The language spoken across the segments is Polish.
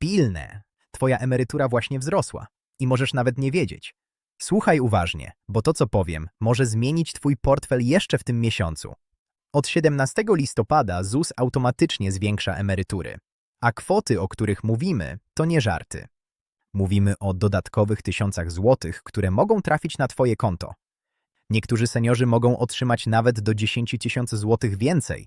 pilne. Twoja emerytura właśnie wzrosła i możesz nawet nie wiedzieć. Słuchaj uważnie, bo to, co powiem, może zmienić Twój portfel jeszcze w tym miesiącu. Od 17 listopada ZUS automatycznie zwiększa emerytury, a kwoty, o których mówimy, to nie żarty. Mówimy o dodatkowych tysiącach złotych, które mogą trafić na Twoje konto. Niektórzy seniorzy mogą otrzymać nawet do 10 tysięcy złotych więcej.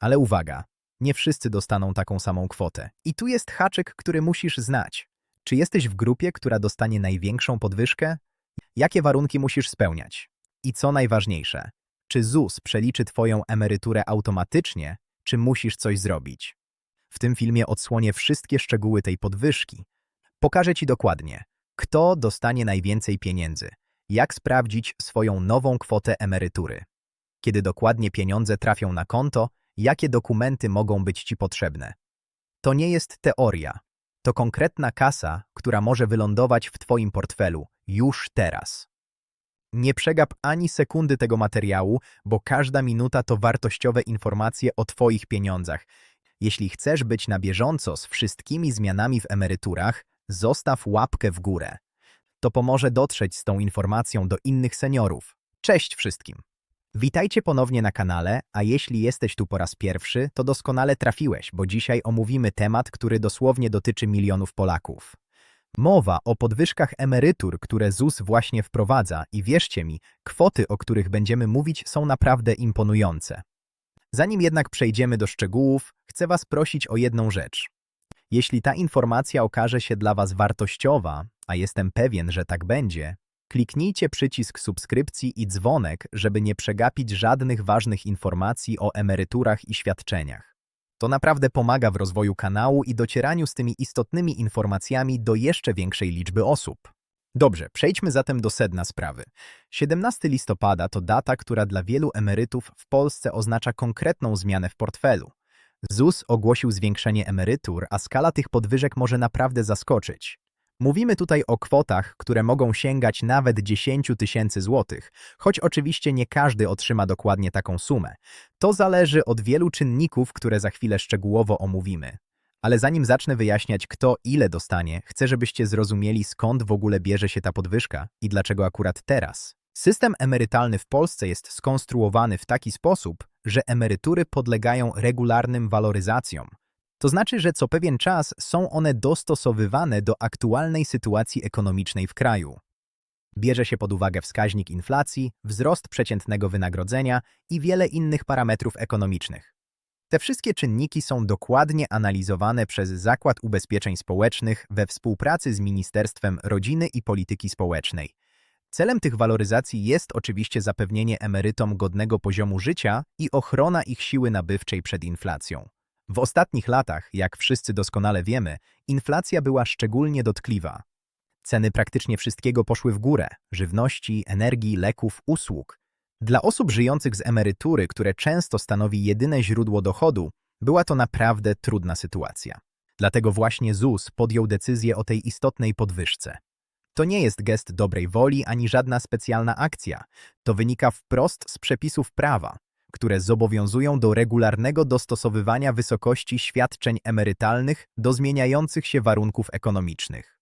Ale uwaga, nie wszyscy dostaną taką samą kwotę. I tu jest haczyk, który musisz znać. Czy jesteś w grupie, która dostanie największą podwyżkę? Jakie warunki musisz spełniać? I co najważniejsze, czy ZUS przeliczy Twoją emeryturę automatycznie, czy musisz coś zrobić? W tym filmie odsłonię wszystkie szczegóły tej podwyżki. Pokażę Ci dokładnie, kto dostanie najwięcej pieniędzy, jak sprawdzić swoją nową kwotę emerytury, kiedy dokładnie pieniądze trafią na konto, jakie dokumenty mogą być Ci potrzebne. To nie jest teoria, to konkretna kasa, która może wylądować w Twoim portfelu już teraz. Nie przegap ani sekundy tego materiału, bo każda minuta to wartościowe informacje o Twoich pieniądzach. Jeśli chcesz być na bieżąco z wszystkimi zmianami w emeryturach, zostaw łapkę w górę. To pomoże dotrzeć z tą informacją do innych seniorów. Cześć wszystkim! Witajcie ponownie na kanale, a jeśli jesteś tu po raz pierwszy, to doskonale trafiłeś, bo dzisiaj omówimy temat, który dosłownie dotyczy milionów Polaków. Mowa o podwyżkach emerytur, które ZUS właśnie wprowadza i wierzcie mi, kwoty, o których będziemy mówić, są naprawdę imponujące. Zanim jednak przejdziemy do szczegółów, chcę Was prosić o jedną rzecz. Jeśli ta informacja okaże się dla Was wartościowa, a jestem pewien, że tak będzie, kliknijcie przycisk subskrypcji i dzwonek, żeby nie przegapić żadnych ważnych informacji o emeryturach i świadczeniach. To naprawdę pomaga w rozwoju kanału i docieraniu z tymi istotnymi informacjami do jeszcze większej liczby osób. Dobrze, przejdźmy zatem do sedna sprawy. 17 listopada to data, która dla wielu emerytów w Polsce oznacza konkretną zmianę w portfelu. ZUS ogłosił zwiększenie emerytur, a skala tych podwyżek może naprawdę zaskoczyć. Mówimy tutaj o kwotach, które mogą sięgać nawet 10 tysięcy złotych, choć oczywiście nie każdy otrzyma dokładnie taką sumę. To zależy od wielu czynników, które za chwilę szczegółowo omówimy. Ale zanim zacznę wyjaśniać, kto ile dostanie, chcę, żebyście zrozumieli, skąd w ogóle bierze się ta podwyżka i dlaczego akurat teraz. System emerytalny w Polsce jest skonstruowany w taki sposób, że emerytury podlegają regularnym waloryzacjom. To znaczy, że co pewien czas są one dostosowywane do aktualnej sytuacji ekonomicznej w kraju. Bierze się pod uwagę wskaźnik inflacji, wzrost przeciętnego wynagrodzenia i wiele innych parametrów ekonomicznych. Te wszystkie czynniki są dokładnie analizowane przez Zakład Ubezpieczeń Społecznych we współpracy z Ministerstwem Rodziny i Polityki Społecznej. Celem tych waloryzacji jest oczywiście zapewnienie emerytom godnego poziomu życia i ochrona ich siły nabywczej przed inflacją. W ostatnich latach, jak wszyscy doskonale wiemy, inflacja była szczególnie dotkliwa. Ceny praktycznie wszystkiego poszły w górę żywności, energii, leków, usług. Dla osób żyjących z emerytury, które często stanowi jedyne źródło dochodu, była to naprawdę trudna sytuacja. Dlatego właśnie ZUS podjął decyzję o tej istotnej podwyżce. To nie jest gest dobrej woli ani żadna specjalna akcja. To wynika wprost z przepisów prawa, które zobowiązują do regularnego dostosowywania wysokości świadczeń emerytalnych do zmieniających się warunków ekonomicznych.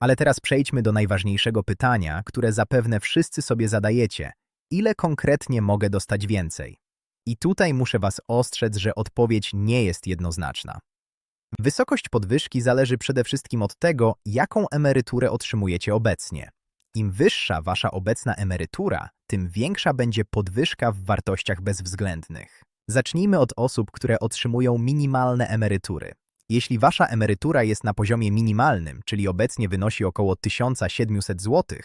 Ale teraz przejdźmy do najważniejszego pytania, które zapewne wszyscy sobie zadajecie. Ile konkretnie mogę dostać więcej? I tutaj muszę Was ostrzec, że odpowiedź nie jest jednoznaczna. Wysokość podwyżki zależy przede wszystkim od tego, jaką emeryturę otrzymujecie obecnie. Im wyższa wasza obecna emerytura, tym większa będzie podwyżka w wartościach bezwzględnych. Zacznijmy od osób, które otrzymują minimalne emerytury. Jeśli wasza emerytura jest na poziomie minimalnym, czyli obecnie wynosi około 1700 zł,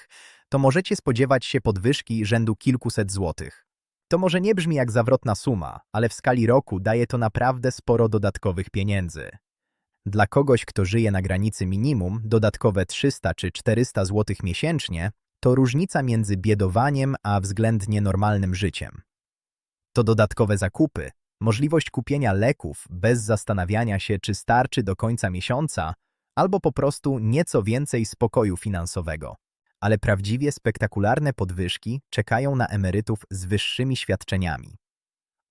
to możecie spodziewać się podwyżki rzędu kilkuset złotych. To może nie brzmi jak zawrotna suma, ale w skali roku daje to naprawdę sporo dodatkowych pieniędzy. Dla kogoś, kto żyje na granicy minimum, dodatkowe 300 czy 400 zł miesięcznie to różnica między biedowaniem a względnie normalnym życiem. To dodatkowe zakupy, możliwość kupienia leków bez zastanawiania się, czy starczy do końca miesiąca, albo po prostu nieco więcej spokoju finansowego. Ale prawdziwie spektakularne podwyżki czekają na emerytów z wyższymi świadczeniami.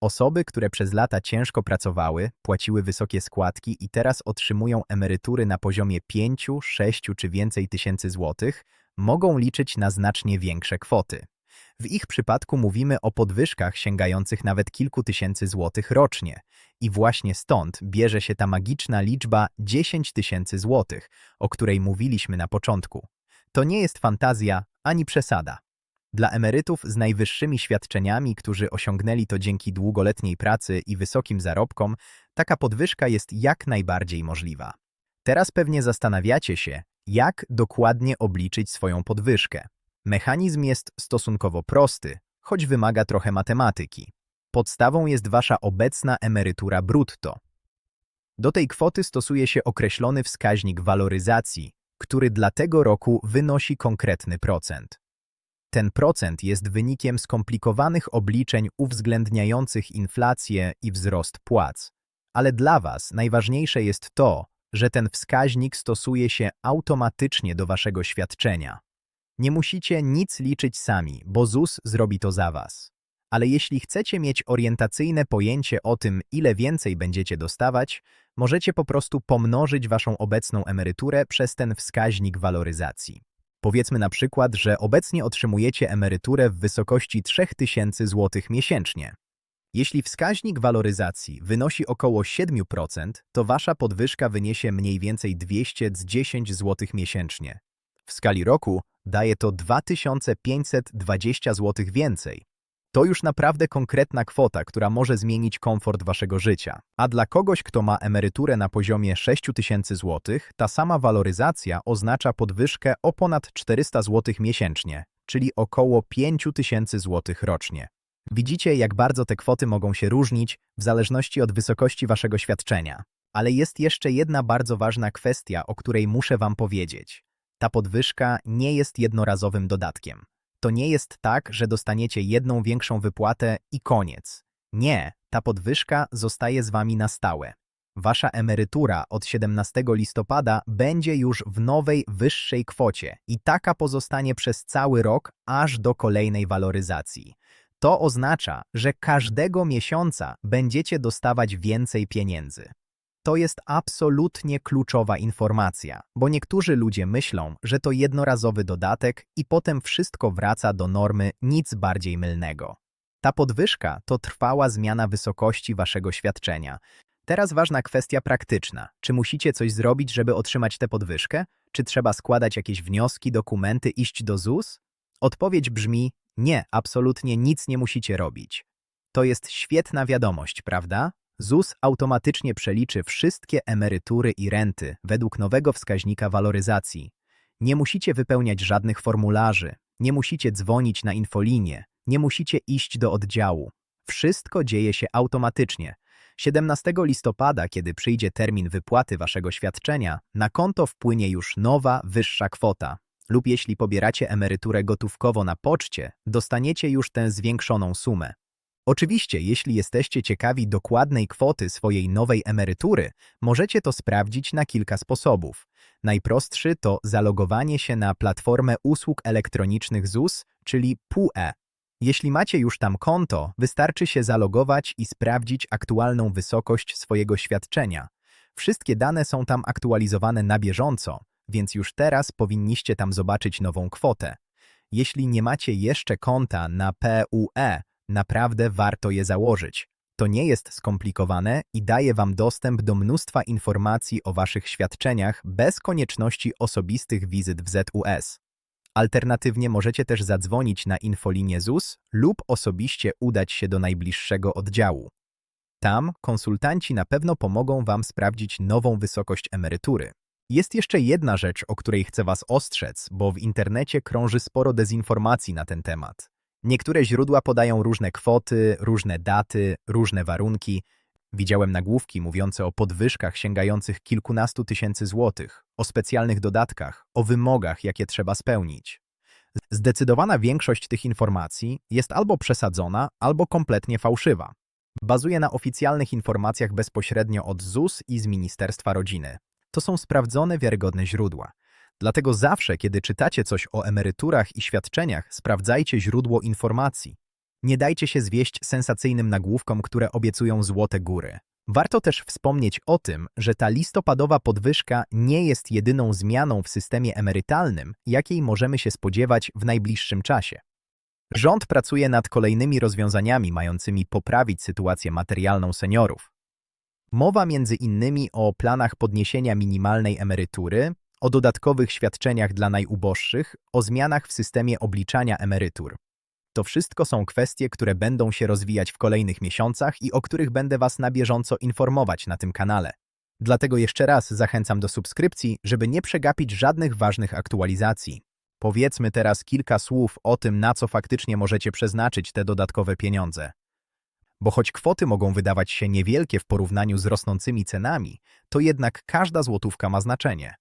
Osoby, które przez lata ciężko pracowały, płaciły wysokie składki i teraz otrzymują emerytury na poziomie 5, 6 czy więcej tysięcy złotych, mogą liczyć na znacznie większe kwoty. W ich przypadku mówimy o podwyżkach sięgających nawet kilku tysięcy złotych rocznie. I właśnie stąd bierze się ta magiczna liczba 10 tysięcy złotych, o której mówiliśmy na początku. To nie jest fantazja ani przesada. Dla emerytów z najwyższymi świadczeniami, którzy osiągnęli to dzięki długoletniej pracy i wysokim zarobkom, taka podwyżka jest jak najbardziej możliwa. Teraz pewnie zastanawiacie się, jak dokładnie obliczyć swoją podwyżkę. Mechanizm jest stosunkowo prosty, choć wymaga trochę matematyki. Podstawą jest wasza obecna emerytura brutto. Do tej kwoty stosuje się określony wskaźnik waloryzacji, który dla tego roku wynosi konkretny procent. Ten procent jest wynikiem skomplikowanych obliczeń uwzględniających inflację i wzrost płac. Ale dla Was najważniejsze jest to, że ten wskaźnik stosuje się automatycznie do Waszego świadczenia. Nie musicie nic liczyć sami, bo ZUS zrobi to za Was. Ale jeśli chcecie mieć orientacyjne pojęcie o tym, ile więcej będziecie dostawać, możecie po prostu pomnożyć Waszą obecną emeryturę przez ten wskaźnik waloryzacji. Powiedzmy na przykład, że obecnie otrzymujecie emeryturę w wysokości 3000 zł miesięcznie. Jeśli wskaźnik waloryzacji wynosi około 7%, to wasza podwyżka wyniesie mniej więcej 210 zł miesięcznie. W skali roku daje to 2520 zł więcej. To już naprawdę konkretna kwota, która może zmienić komfort waszego życia. A dla kogoś, kto ma emeryturę na poziomie 6000 zł, ta sama waloryzacja oznacza podwyżkę o ponad 400 zł miesięcznie, czyli około 5000 zł rocznie. Widzicie, jak bardzo te kwoty mogą się różnić w zależności od wysokości waszego świadczenia. Ale jest jeszcze jedna bardzo ważna kwestia, o której muszę wam powiedzieć. Ta podwyżka nie jest jednorazowym dodatkiem. To nie jest tak, że dostaniecie jedną większą wypłatę i koniec. Nie, ta podwyżka zostaje z wami na stałe. Wasza emerytura od 17 listopada będzie już w nowej, wyższej kwocie i taka pozostanie przez cały rok, aż do kolejnej waloryzacji. To oznacza, że każdego miesiąca będziecie dostawać więcej pieniędzy. To jest absolutnie kluczowa informacja, bo niektórzy ludzie myślą, że to jednorazowy dodatek i potem wszystko wraca do normy, nic bardziej mylnego. Ta podwyżka to trwała zmiana wysokości waszego świadczenia. Teraz ważna kwestia praktyczna. Czy musicie coś zrobić, żeby otrzymać tę podwyżkę? Czy trzeba składać jakieś wnioski, dokumenty, iść do ZUS? Odpowiedź brzmi nie, absolutnie nic nie musicie robić. To jest świetna wiadomość, prawda? ZUS automatycznie przeliczy wszystkie emerytury i renty według nowego wskaźnika waloryzacji. Nie musicie wypełniać żadnych formularzy, nie musicie dzwonić na infolinię, nie musicie iść do oddziału. Wszystko dzieje się automatycznie. 17 listopada, kiedy przyjdzie termin wypłaty waszego świadczenia, na konto wpłynie już nowa, wyższa kwota. Lub jeśli pobieracie emeryturę gotówkowo na poczcie, dostaniecie już tę zwiększoną sumę. Oczywiście, jeśli jesteście ciekawi dokładnej kwoty swojej nowej emerytury, możecie to sprawdzić na kilka sposobów. Najprostszy to zalogowanie się na platformę usług elektronicznych ZUS, czyli PUE. Jeśli macie już tam konto, wystarczy się zalogować i sprawdzić aktualną wysokość swojego świadczenia. Wszystkie dane są tam aktualizowane na bieżąco, więc już teraz powinniście tam zobaczyć nową kwotę. Jeśli nie macie jeszcze konta na PUE, Naprawdę warto je założyć. To nie jest skomplikowane i daje Wam dostęp do mnóstwa informacji o Waszych świadczeniach bez konieczności osobistych wizyt w ZUS. Alternatywnie możecie też zadzwonić na infolinię ZUS lub osobiście udać się do najbliższego oddziału. Tam konsultanci na pewno pomogą Wam sprawdzić nową wysokość emerytury. Jest jeszcze jedna rzecz, o której chcę Was ostrzec, bo w internecie krąży sporo dezinformacji na ten temat. Niektóre źródła podają różne kwoty, różne daty, różne warunki. Widziałem nagłówki mówiące o podwyżkach sięgających kilkunastu tysięcy złotych, o specjalnych dodatkach, o wymogach, jakie trzeba spełnić. Zdecydowana większość tych informacji jest albo przesadzona, albo kompletnie fałszywa. Bazuje na oficjalnych informacjach bezpośrednio od ZUS i z Ministerstwa Rodziny. To są sprawdzone, wiarygodne źródła. Dlatego zawsze, kiedy czytacie coś o emeryturach i świadczeniach, sprawdzajcie źródło informacji. Nie dajcie się zwieść sensacyjnym nagłówkom, które obiecują złote góry. Warto też wspomnieć o tym, że ta listopadowa podwyżka nie jest jedyną zmianą w systemie emerytalnym, jakiej możemy się spodziewać w najbliższym czasie. Rząd pracuje nad kolejnymi rozwiązaniami mającymi poprawić sytuację materialną seniorów. Mowa między innymi o planach podniesienia minimalnej emerytury, o dodatkowych świadczeniach dla najuboższych, o zmianach w systemie obliczania emerytur. To wszystko są kwestie, które będą się rozwijać w kolejnych miesiącach i o których będę Was na bieżąco informować na tym kanale. Dlatego jeszcze raz zachęcam do subskrypcji, żeby nie przegapić żadnych ważnych aktualizacji. Powiedzmy teraz kilka słów o tym, na co faktycznie możecie przeznaczyć te dodatkowe pieniądze. Bo choć kwoty mogą wydawać się niewielkie w porównaniu z rosnącymi cenami, to jednak każda złotówka ma znaczenie.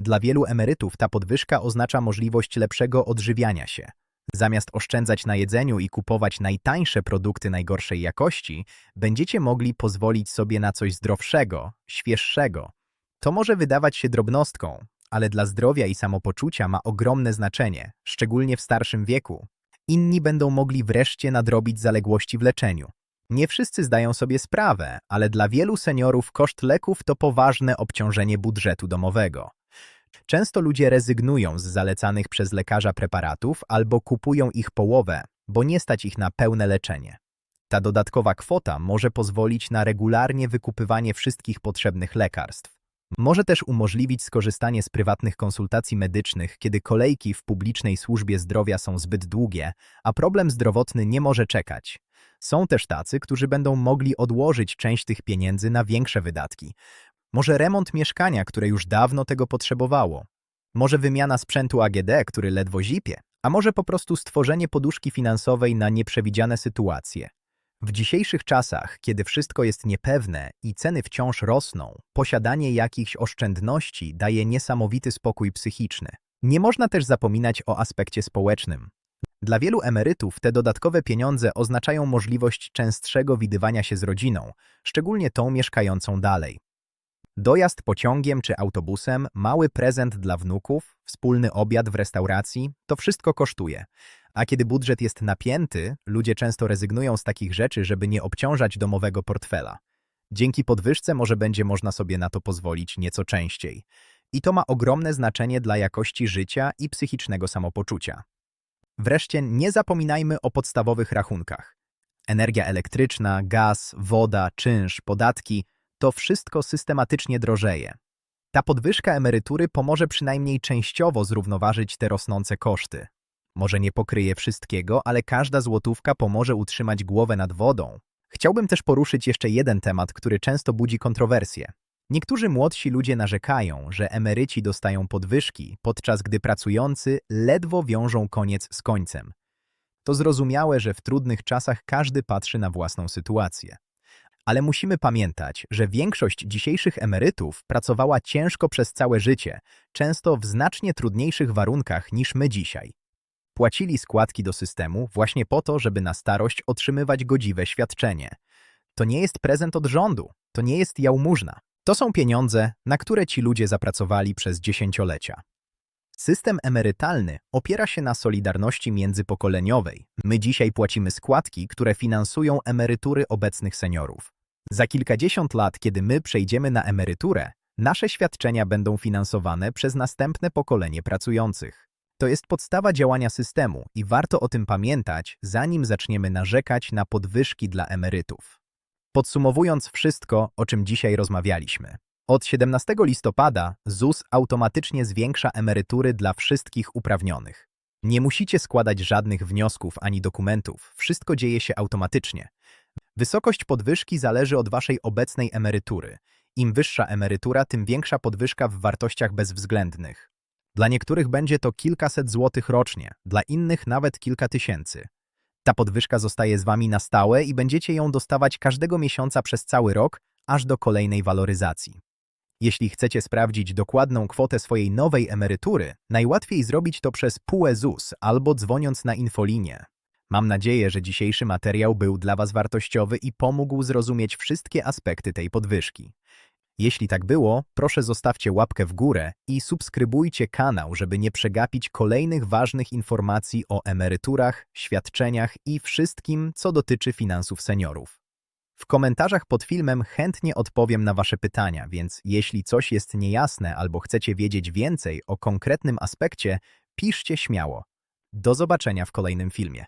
Dla wielu emerytów ta podwyżka oznacza możliwość lepszego odżywiania się. Zamiast oszczędzać na jedzeniu i kupować najtańsze produkty najgorszej jakości, będziecie mogli pozwolić sobie na coś zdrowszego, świeższego. To może wydawać się drobnostką, ale dla zdrowia i samopoczucia ma ogromne znaczenie, szczególnie w starszym wieku. Inni będą mogli wreszcie nadrobić zaległości w leczeniu. Nie wszyscy zdają sobie sprawę, ale dla wielu seniorów koszt leków to poważne obciążenie budżetu domowego. Często ludzie rezygnują z zalecanych przez lekarza preparatów albo kupują ich połowę, bo nie stać ich na pełne leczenie. Ta dodatkowa kwota może pozwolić na regularnie wykupywanie wszystkich potrzebnych lekarstw. Może też umożliwić skorzystanie z prywatnych konsultacji medycznych, kiedy kolejki w publicznej służbie zdrowia są zbyt długie, a problem zdrowotny nie może czekać. Są też tacy, którzy będą mogli odłożyć część tych pieniędzy na większe wydatki. Może remont mieszkania, które już dawno tego potrzebowało. Może wymiana sprzętu AGD, który ledwo zipie. A może po prostu stworzenie poduszki finansowej na nieprzewidziane sytuacje. W dzisiejszych czasach, kiedy wszystko jest niepewne i ceny wciąż rosną, posiadanie jakichś oszczędności daje niesamowity spokój psychiczny. Nie można też zapominać o aspekcie społecznym. Dla wielu emerytów te dodatkowe pieniądze oznaczają możliwość częstszego widywania się z rodziną, szczególnie tą mieszkającą dalej. Dojazd pociągiem czy autobusem, mały prezent dla wnuków, wspólny obiad w restauracji to wszystko kosztuje. A kiedy budżet jest napięty, ludzie często rezygnują z takich rzeczy, żeby nie obciążać domowego portfela. Dzięki podwyżce może będzie można sobie na to pozwolić nieco częściej. I to ma ogromne znaczenie dla jakości życia i psychicznego samopoczucia. Wreszcie nie zapominajmy o podstawowych rachunkach. Energia elektryczna, gaz, woda, czynsz, podatki to wszystko systematycznie drożeje. Ta podwyżka emerytury pomoże przynajmniej częściowo zrównoważyć te rosnące koszty. Może nie pokryje wszystkiego, ale każda złotówka pomoże utrzymać głowę nad wodą. Chciałbym też poruszyć jeszcze jeden temat, który często budzi kontrowersje. Niektórzy młodsi ludzie narzekają, że emeryci dostają podwyżki, podczas gdy pracujący ledwo wiążą koniec z końcem. To zrozumiałe, że w trudnych czasach każdy patrzy na własną sytuację. Ale musimy pamiętać, że większość dzisiejszych emerytów pracowała ciężko przez całe życie, często w znacznie trudniejszych warunkach niż my dzisiaj. Płacili składki do systemu właśnie po to, żeby na starość otrzymywać godziwe świadczenie. To nie jest prezent od rządu, to nie jest jałmużna. To są pieniądze, na które ci ludzie zapracowali przez dziesięciolecia. System emerytalny opiera się na solidarności międzypokoleniowej. My dzisiaj płacimy składki, które finansują emerytury obecnych seniorów. Za kilkadziesiąt lat, kiedy my przejdziemy na emeryturę, nasze świadczenia będą finansowane przez następne pokolenie pracujących. To jest podstawa działania systemu i warto o tym pamiętać, zanim zaczniemy narzekać na podwyżki dla emerytów. Podsumowując wszystko, o czym dzisiaj rozmawialiśmy. Od 17 listopada ZUS automatycznie zwiększa emerytury dla wszystkich uprawnionych. Nie musicie składać żadnych wniosków ani dokumentów, wszystko dzieje się automatycznie. Wysokość podwyżki zależy od waszej obecnej emerytury. Im wyższa emerytura, tym większa podwyżka w wartościach bezwzględnych. Dla niektórych będzie to kilkaset złotych rocznie, dla innych nawet kilka tysięcy. Ta podwyżka zostaje z wami na stałe i będziecie ją dostawać każdego miesiąca przez cały rok, aż do kolejnej waloryzacji. Jeśli chcecie sprawdzić dokładną kwotę swojej nowej emerytury, najłatwiej zrobić to przez PUE ZUS albo dzwoniąc na infolinię. Mam nadzieję, że dzisiejszy materiał był dla Was wartościowy i pomógł zrozumieć wszystkie aspekty tej podwyżki. Jeśli tak było, proszę zostawcie łapkę w górę i subskrybujcie kanał, żeby nie przegapić kolejnych ważnych informacji o emeryturach, świadczeniach i wszystkim, co dotyczy finansów seniorów. W komentarzach pod filmem chętnie odpowiem na Wasze pytania, więc jeśli coś jest niejasne albo chcecie wiedzieć więcej o konkretnym aspekcie, piszcie śmiało. Do zobaczenia w kolejnym filmie.